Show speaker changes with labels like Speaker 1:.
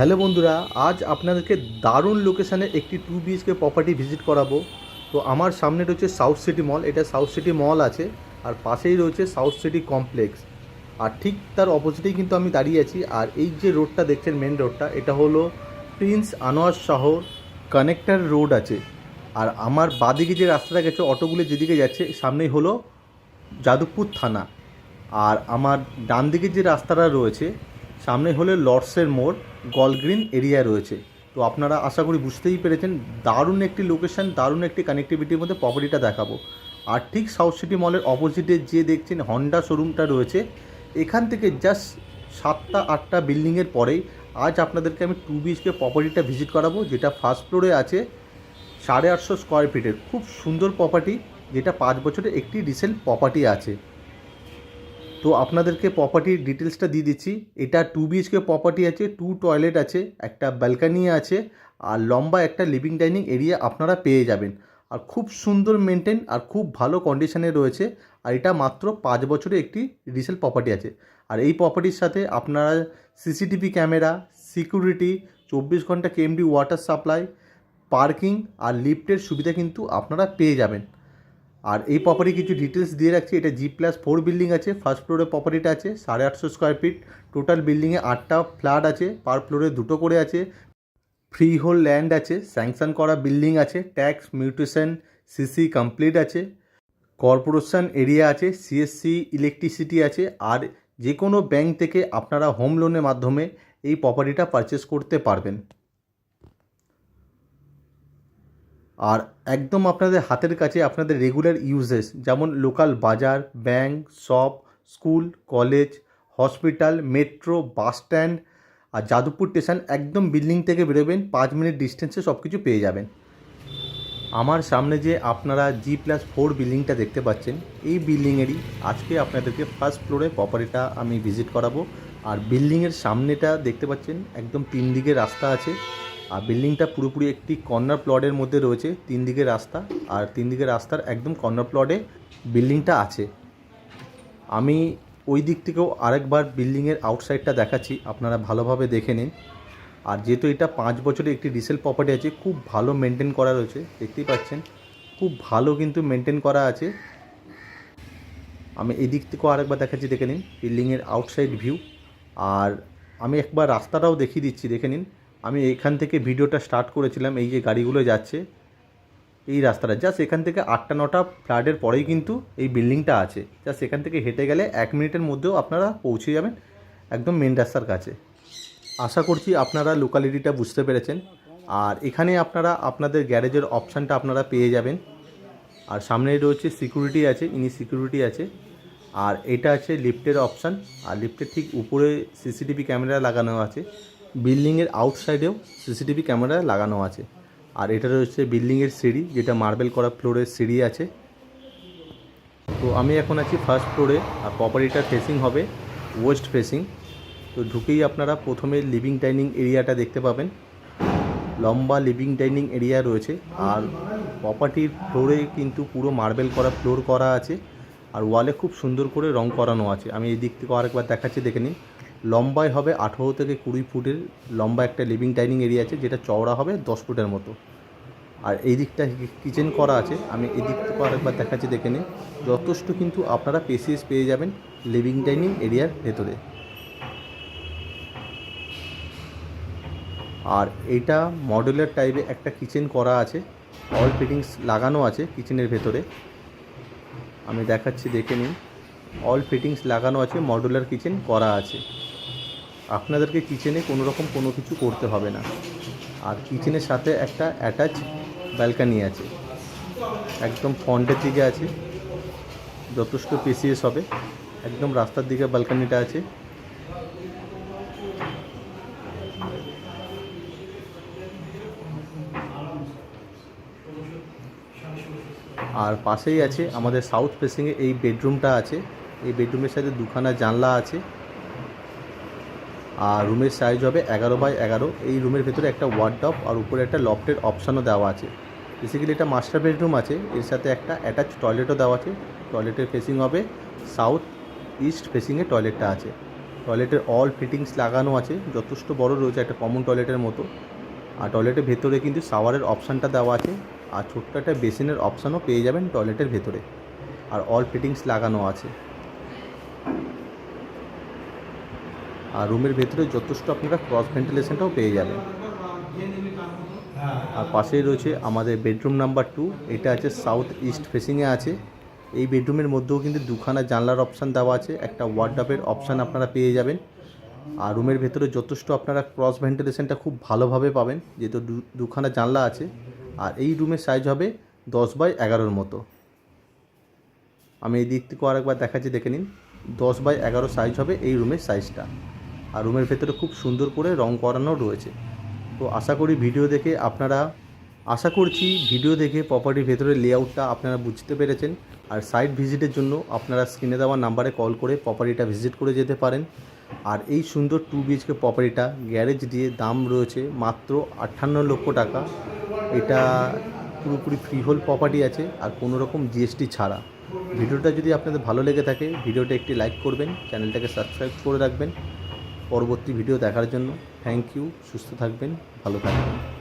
Speaker 1: Hello বন্ধুরা, আজ আপনাদেরকে দারুণ লোকেশানে একটি টু বিএইচকে প্রপার্টি ভিজিট করাবো। তো আমার সামনে রয়েছে সাউথ সিটি মল এটা সাউথ সিটি মল আছে, আর পাশেই রয়েছে সাউথ সিটি কমপ্লেক্স আর ঠিক তার অপোজিটেই কিন্তু আমি দাঁড়িয়ে আছি, আর এই যে রোডটা দেখছেন মেন রোডটা এটা হলো প্রিন্স আনোয়ার শহর কানেক্টার রোড আছে। আর আমার বাদিকে যে রাস্তাটা গেছে, অটোগুলো যেদিকে যাচ্ছে, সামনেই হলো যাদবপুর থানা। আর আমার ডান দিকে যে রাস্তাটা রয়েছে সামনে হলে লর্ডসের মোড়, গলগ্রিন এরিয়া রয়েছে। তো আপনারা আশা করি বুঝতেই পেরেছেন, দারুণ একটি লোকেশন, দারুণ একটি কানেক্টিভিটির মধ্যে প্রপার্টিটা দেখাবো। আর ঠিক সাউথ সিটি মলের অপোজিটে যে দেখছেন হন্ডা শোরুমটা রয়েছে, এখান থেকে জাস্ট সাতটা, আটটা বিল্ডিংয়ের পরেই আজ আপনাদেরকে আমি টু বিএইচকে প্রপার্টিটা ভিজিট করাবো, যেটা ফার্স্ট ফ্লোরে আছে সাড়ে আটশো স্কোয়ার ফিটের খুব সুন্দর প্রপার্টি যেটা পাঁচ বছরের একটি রিসেন্ট প্রপার্টি আছে। তো আপনাদেরকে প্রপার্টির ডিটেলসটা দিয়ে দিচ্ছি। এটা টু বিএইচকে প্রপার্টি আছে টু টয়লেট আছে, একটা ব্যালকানি আছে, আর লম্বা একটা লিভিং ডাইনিং এরিয়া আপনারা পেয়ে যাবেন। আর খুব সুন্দর মেনটেন আর খুব ভালো কন্ডিশনে রয়েছে, আর এটা মাত্র পাঁচ বছরে একটি রিসেল প্রপার্টি আছে। আর এই প্রপার্টির সাথে আপনারা সিসিটিভি ক্যামেরা সিকিউরিটি চব্বিশ ঘণ্টা কেএমডি ওয়াটার সাপ্লাই পার্কিং আর লিফটের সুবিধা কিন্তু আপনারা পেয়ে যাবেন। আর এই প্রপার্টি কিছু ডিটেলস দিয়ে রাখছি, এটা জি প্লাস ফোর বিল্ডিং আছে ফার্স্ট ফ্লোরে প্রপার্টিটা আছে, সাড়ে আটশো স্কোয়ার ফিট টোটাল বিল্ডিংয়ে আটটা ফ্ল্যাট আছে পার ফ্লোরে দুটো করে আছে ফ্রি হোল ল্যান্ড আছে স্যাংশন করা বিল্ডিং আছে ট্যাক্স মিউটেশন সিসি কমপ্লিট আছে কর্পোরেশন এরিয়া আছে সিএসসি ইলেকট্রিসিটি আছে, আর যে কোনো ব্যাংক থেকে আপনারা হোম লোনের মাধ্যমে এই প্রপার্টিটা পারচেস করতে পারবেন। আর একদম আপনাদের হাতের কাছে আপনাদের রেগুলার ইউজেস যেমন লোকাল বাজার bank shop school college hospital metro bus stand আর যাদবপুর স্টেশন একদম বিল্ডিং থেকে বেরোবেন, পাঁচ মিনিট ডিস্টেন্সে সব কিছু পেয়ে যাবেন। আমার সামনে যে আপনারা জি প্লাস ফোর বিল্ডিংটা দেখতে পাচ্ছেন, এই বিল্ডিংয়েরই আজকে আপনাদেরকে ফার্স্ট ফ্লোরে প্রপার্টিটা আমি ভিজিট করাবো। আর বিল্ডিংয়ের সামনেটা দেখতে পাচ্ছেন, একদম তিন দিকে রাস্তা আছে। আর বিল্ডিংটা পুরোপুরি একটি কর্নার প্লটের মধ্যে রয়েছে, তিন দিকে রাস্তা। আর তিন দিকে রাস্তার একদম কর্নার প্লটে বিল্ডিংটা আছে। আমি ওই দিক থেকেও আরেকবার বিল্ডিংয়ের আউটসাইডটা দেখাচ্ছি, আপনারা ভালোভাবে দেখে নিন। আর যেহেতু এটা পাঁচ বছরের একটি রিসেল প্রপার্টি আছে, খুব ভালো মেনটেন করা রয়েছে, দেখতেই পাচ্ছেন। খুব ভালো কিন্তু মেনটেন করা আছে। আমি এই দিক থেকেও আরেকবার দেখাচ্ছি, দেখে নিন, বিল্ডিংয়ের আউটসাইড ভিউ। আর আমি একবার রাস্তাটাও দেখিয়ে দিচ্ছি, দেখে নিন। আমি এখান থেকে ভিডিওটা স্টার্ট করেছিলাম, এই যে গাড়িগুলো যাচ্ছে, এই রাস্তাটা। জাস্ট এখান থেকে আটটা নটা ফ্ল্যাটের পরেই কিন্তু এই বিল্ডিংটা আছে। জাস্ট এখান থেকে হেঁটে গেলে এক মিনিটের মধ্যেও আপনারা পৌঁছে যাবেন একদম মেন রাস্তার কাছে। আশা করছি আপনারা লোকালিটিটা বুঝতে পেরেছেন। আর এখানে আপনারা আপনাদের গ্যারেজের অপশানটা আপনারা পেয়ে যাবেন। আর সামনেই রয়েছে সিকিউরিটি আছে, ইনি সিকিউরিটি আছে। আর এটা আছে লিফটের অপশান, আর লিফটের ঠিক উপরে সিসিটিভি ক্যামেরা লাগানো আছে। বিল্ডিংয়ের আউটসাইডেও সিসিটিভি ক্যামেরা লাগানো আছে। আর এটা রয়েছে বিল্ডিংয়ের সিঁড়ি, যেটা মার্বেল করা ফ্লোরের সিঁড়ি আছে। তো আমি এখন আছি ফার্স্ট ফ্লোরে, আর প্রপার্টিটা ফেসিং হবে, ওয়েস্ট ফেসিং তো ঢুকেই আপনারা প্রথমে লিভিং ডাইনিং এরিয়াটা দেখতে পাবেন। লম্বা লিভিং ডাইনিং এরিয়া রয়েছে, আর প্রপার্টির ফ্লোরে কিন্তু পুরো মার্বেল করা ফ্লোর করা আছে। আর ওয়ালে খুব সুন্দর করে রং করানো আছে। আমি এই দিক থেকে আরেকবার দেখাচ্ছি, দেখে নিন। লম্বায় হবে আঠেরো থেকে কুড়ি ফুটের লম্বা একটা লিভিং ডাইনিং এরিয়া আছে, যেটা চওড়া হবে দশ ফুটের মতো। আর এই দিকটা কিচেন করা আছে, আমি এই দিক থেকে আরেকবার দেখাচ্ছি, দেখে নিন। যথেষ্ট কিন্তু আপনারা পেসিএস পেয়ে যাবেন লিভিং ডাইনিং এরিয়ার ভেতরে। আর এইটা মডেলের টাইপে একটা কিচেন করা আছে অল ফিটিংস লাগানো আছে কিচেনের ভেতরে। আমি দেখাচ্ছি, দেখে নিন। অল ফিটিংস লাগানো আছে মডুলার কিচেন করা আছে। আপনাদেরকে কিচেনে কোনো রকম কোনো কিছু করতে হবে না। আর কিচেনের সাথে একটা অ্যাটাচ ব্যালকানি আছে। একদম ফ্রন্টের দিকে আছে। যথেষ্ট পেসিএস হবে। একদম রাস্তার দিকে ব্যালকানিটা আছে। আর পাশেই আছে আমাদের সাউথ ফেসিংয়ে এই বেডরুমটা আছে। এই বেডরুমের সাথে দুখানা জানলা আছে। আর রুমের সাইজ হবে এগারো বাই এগারো। এই রুমের ভেতরে একটা ওয়ার্ডটপ আর উপরে একটা লফটের অপশানও দেওয়া আছে। বেসিক্যালি এটা মাস্টার বেডরুম আছে। এর সাথে একটা অ্যাটাচ টয়লেটও দেওয়া আছে। টয়লেটের ফেসিং হবে সাউথ ইস্ট ফেসিংয়ে টয়লেটটা আছে। টয়লেটের অল ফিটিংস লাগানো আছে। যথেষ্ট বড় রয়েছে একটা কমন টয়লেটের মতো। আর টয়লেটের ভেতরে কিন্তু শাওয়ারের অপশানটা দেওয়া আছে। আর ছোট্ট একটা বেসিনের অপশানও পেয়ে যাবেন টয়লেটের ভেতরে। আর অল ফিটিংস লাগানো আছে। আর রুমের ভেতরে যথেষ্ট আপনারা ক্রস ভেন্টিলেশনটাও পেয়ে যাবেন। আর পাশেই রয়েছে আমাদের বেডরুম নাম্বার টু এটা আছে সাউথ ইস্ট ফেসিংয়ে আছে। এই বেডরুমের মধ্যেও কিন্তু দুখানা জানলার অপশান দেওয়া আছে, একটা ওয়ার্ডাপের অপশান আপনারা পেয়ে যাবেন। আর রুমের ভেতরে যথেষ্ট আপনারা ক্রস ভেন্টিলেশনটা খুব ভালোভাবে পাবেন, যেহেতু দুখানা জানলা আছে। আর এই রুমের সাইজ হবে দশ বাই এগারোর মতো। আমি এই দিক থেকে আরেকবার দেখাচ্ছি, দেখে নিন। দশ বাই এগারো সাইজ হবে এই রুমের সাইজটা আর রুমের ভেতরে খুব সুন্দর করে রং করানো রয়েছে। তো আশা করি ভিডিও দেখে আপনারা, আশা করছি ভিডিও দেখে প্রপার্টির ভেতরে লেআউটটা আপনারা বুঝতে পেরেছেন। আর সাইট ভিজিটের জন্য আপনারা স্ক্রিনে দেওয়া নাম্বারে কল করে প্রপার্টিটা ভিজিট করে যেতে পারেন। আর এই সুন্দর টু বিএইচকে প্রপার্টিটা গ্যারেজ দিয়ে দাম রয়েছে মাত্র আটান্ন লক্ষ টাকা। এটা পুরোপুরি ফ্রি হোল প্রপার্টি আছে আর কোনো রকম জিএসটি ছাড়া। ভিডিওটা যদি আপনাদের ভালো লেগে থাকে ভিডিওটা একটি লাইক করবেন, চ্যানেলটাকে সাবস্ক্রাইব করে রাখবেন। পরবর্তী ভিডিও দেখার জন্য থ্যাংক ইউ সুস্থ থাকবেন, ভালো থাকবেন।